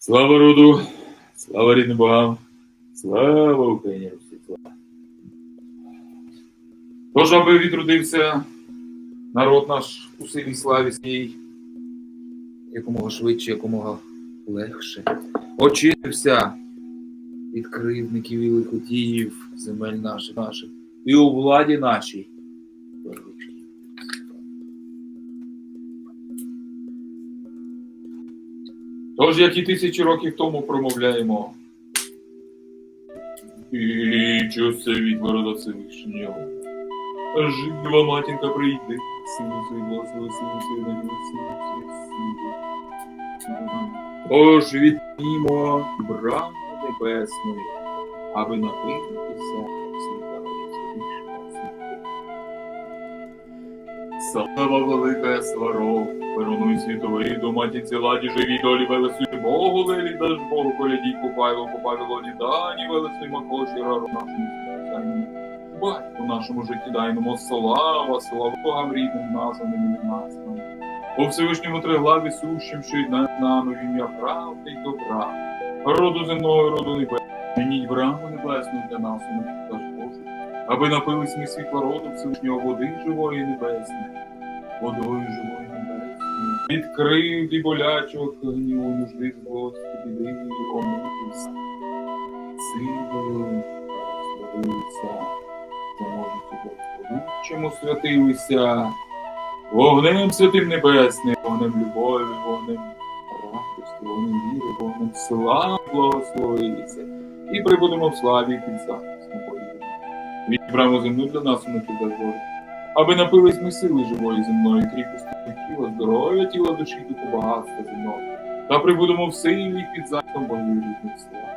Слава роду, слава рідним богам, слава Україні слава. Тож, аби відродився народ наш у силі славісній, якомога швидше, якомога легше, очистився від кривдників і лихотіїв земель наших наших і у владі нашій. Тож, як і тисячі років тому промовляємо. І чуся від ворота Всевишнього. Жива матінка прийде, сину свій благослови, сину свій наділи, сину сили. Тож віднімо брами небесної, аби напитися Слава велика сваров, перонуй світовий до матінці ладі живі долі велесуй Богу лелі даж Богу колядій купайло по Павілоні дані велесуй макоші рару нашому. Батьку нашому житті дайному слава, слава Богам рідним названим і неназваним. По Всевишньому триглаві сущим, що й над нами в ім'я правди й добра. Роду земного, роду небесного, небесну для нас, у нас аби напились ми світла роду води живої небесної, водою живої небесної. Від кривд і болячого гніву нужди злості, біди омитися. Силою Господу, чому святилися, вогнем святим небесним, вогнем любові, вогнем радості, вогнем віри, вогнем слави благословилися. І прибудемо в славі під захистом Божим. Відбрамо землю для нас у муки Божі, аби напились ми сили живої земної, кріпості тіла, здоров'я тіла, душі, духу, багатства земного. Та прибудемо в силі під захистом богів різних слав.